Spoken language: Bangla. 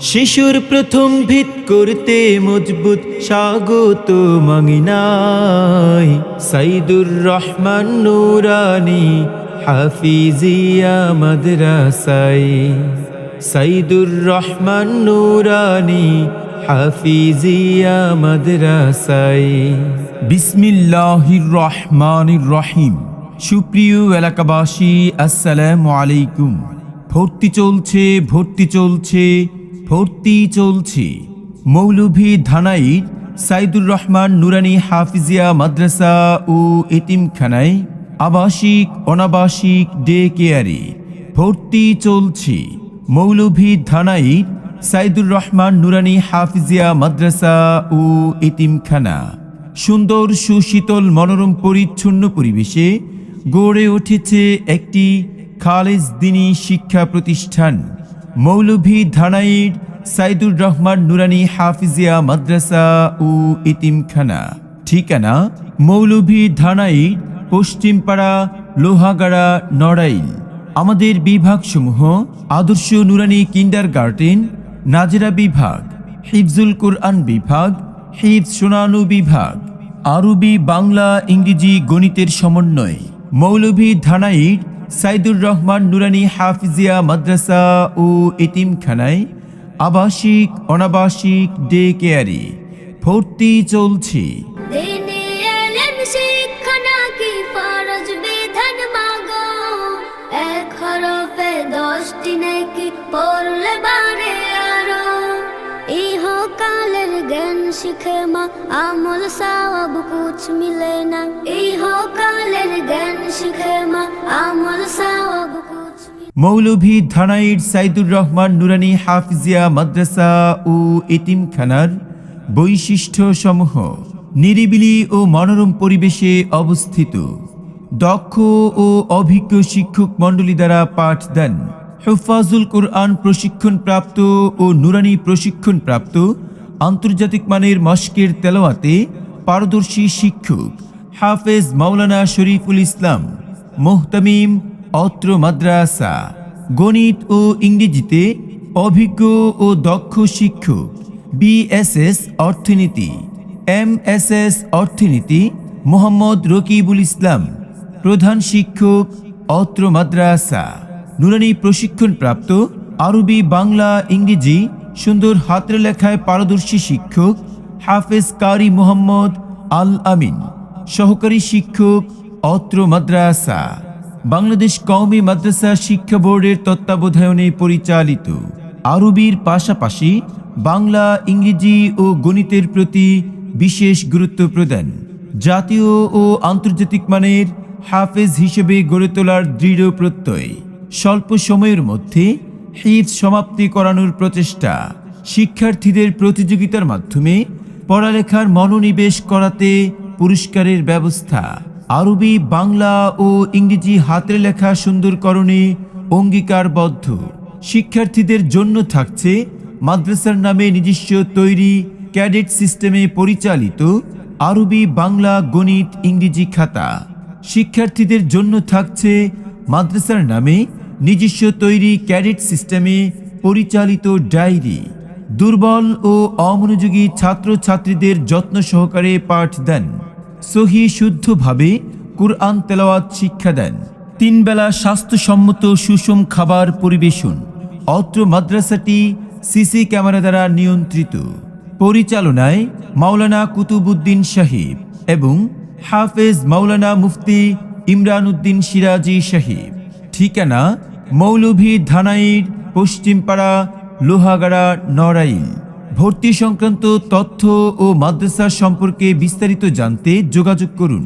শিশুর প্রথম ভিত করতে মজবুত স্বাগত মাঙিনাই সাইদুর রহমান নুরানি হাফিজিয়া মাদ্রাসাই সাইদুর রহমান নুরানি হাফিজিয়া মাদ্রাসাই বিসমিল্লাহির রহমানির রহিম। সুপ্রিয় এলাকাবাসী, আসসালামু আলাইকুম। ভর্তি চলছে ভর্তি চলছে ভর্তি চলছে। মৌলভী ধানাইর সাইদুর রহমান নুরানি হাফিজিয়া মাদ্রাসা ও এতিমখানায় আবাসিক, অনাবাসিক ডে কেয়ারে ভর্তি চলছে। মৌলভী ধানাইর সাইদুর রহমান নুরানি হাফিজিয়া মাদ্রাসা ও এতিমখানা। সুন্দর সুশীতল মনোরম পরিচ্ছন্ন পরিবেশে গড়ে উঠেছে একটি খালেজ দিনী শিক্ষা প্রতিষ্ঠান। মৌলভী ধানাইর সাইদুর রহমান নুরানি হাফিজিয়া মাদ্রাসা ও ইতিমখানা। ঠিকানা মৌলভী ধানাইর পশ্চিমপাড়া লোহাগাড়া নড়াইল। আমাদের বিভাগসমূহ আদর্শ নুরানি কিন্ডার গার্ডেন নাজরা বিভাগ, হিফজুল কোরআন বিভাগ, হিফজ সোনানু বিভাগ, আরবি বাংলা ইংরেজি গণিতের সমন্বয়। মৌলভী ধানাইর সাইদুর রহমান নুরানি হাফিজিয়া মাদ্রাসা ও এতিমখানায় আবাসিক, অনাবাসিক, ডে কেয়ারে ভর্তি চলছে। শিখে মা, আমল সব কুছ মিলে না। ইহকালের জ্ঞান শিখে মৌলভী ধানাইর সাইদুর রহমান নুরানি হাফিজিয়া মাদ্রাসা ও এতিমখানার বৈশিষ্ট্য সমূহ নিরিবিলি ও মনোরম পরিবেশে অবস্থিত। দক্ষ ও অভিজ্ঞ শিক্ষক মণ্ডলী দ্বারা পাঠ দেন হেফাজুল কোরআন প্রশিক্ষণপ্রাপ্ত ও নুরানি প্রশিক্ষণপ্রাপ্ত আন্তর্জাতিক মানের মস্কের তেলাওয়াতে পারদর্শী শিক্ষক হাফেজ মাওলানা শরীফুল ইসলাম। মোহতামিম, অত্র মাদ্রাসা। গণিত ও ইংরেজিতে অভিজ্ঞ ও দক্ষ শিক্ষক। বিএসএস অর্থনীতি। এমএসএস অর্থনীতি, মোহাম্মদ রকিবুল ইসলাম। প্রধান শিক্ষক, অত্র মাদ্রাসা। নুরানি প্রশিক্ষণপ্রাপ্ত, আরবি, বাংলা, ইংরেজি, সুন্দর হাতের লেখায় পারদর্শী শিক্ষক, হাফেজ কারি মোহাম্মদ আল আমিন। সহকারী শিক্ষক অত্র মাদ্রাসা, বাংলাদেশ কওমি মাদ্রাসা শিক্ষা বোর্ডের তত্ত্বাবধায়নে পরিচালিত। আরবির পাশাপাশি বাংলা, ইংরেজি ও গণিতের প্রতি বিশেষ গুরুত্ব প্রদান। জাতীয় ও আন্তর্জাতিক মানের হাফেজ হিসেবে গড়ে তোলার দৃঢ় প্রত্যয়। স্বল্প সময়ের মধ্যে হিফ সমাপ্তি করানোর প্রচেষ্টা শিক্ষার্থীদের প্রতিযোগিতার মাধ্যমে পড়ালেখার মনোনিবেশ করাতে পুরস্কারের ব্যবস্থা। আরবি, বাংলা ও ইংরেজি হাতের লেখা সুন্দরকরণে অঙ্গীকারবদ্ধ। শিক্ষার্থীদের জন্য থাকছে মাদ্রাসার নামে নিজস্ব তৈরি ক্যাডেট সিস্টেমে পরিচালিত আরবি, বাংলা, গণিত, ইংরেজি খাতা। শিক্ষার্থীদের জন্য থাকছে মাদ্রাসার নামে নিজস্ব তৈরি ক্যাডেট সিস্টেমে পরিচালিত ডায়েরি। দুর্বল ও অমনোযোগী ছাত্রছাত্রীদের যত্ন সহকারে পাঠ দেন। সহি শুদ্ধভাবে কুরআন তেলাওয়াত শিক্ষা দেন। তিনবেলা স্বাস্থ্যসম্মত সুষম খাবার পরিবেশন। অত্র মাদ্রাসাটি সিসি ক্যামেরা দ্বারা নিয়ন্ত্রিত। পরিচালনায় মাওলানা কুতুবুদ্দিন সাহিব এবং হাফেজ মাওলানা মুফতি ইমরান উদ্দিন সিরাজি সাহিব। ঠিকানা মৌলভী ধানাইর পশ্চিমপাড়া লোহাগাড়া নড়াইল। ভর্তি সংক্রান্ত তথ্য ও মাদ্রাসা সম্পর্কে বিস্তারিত জানতে যোগাযোগ করুন।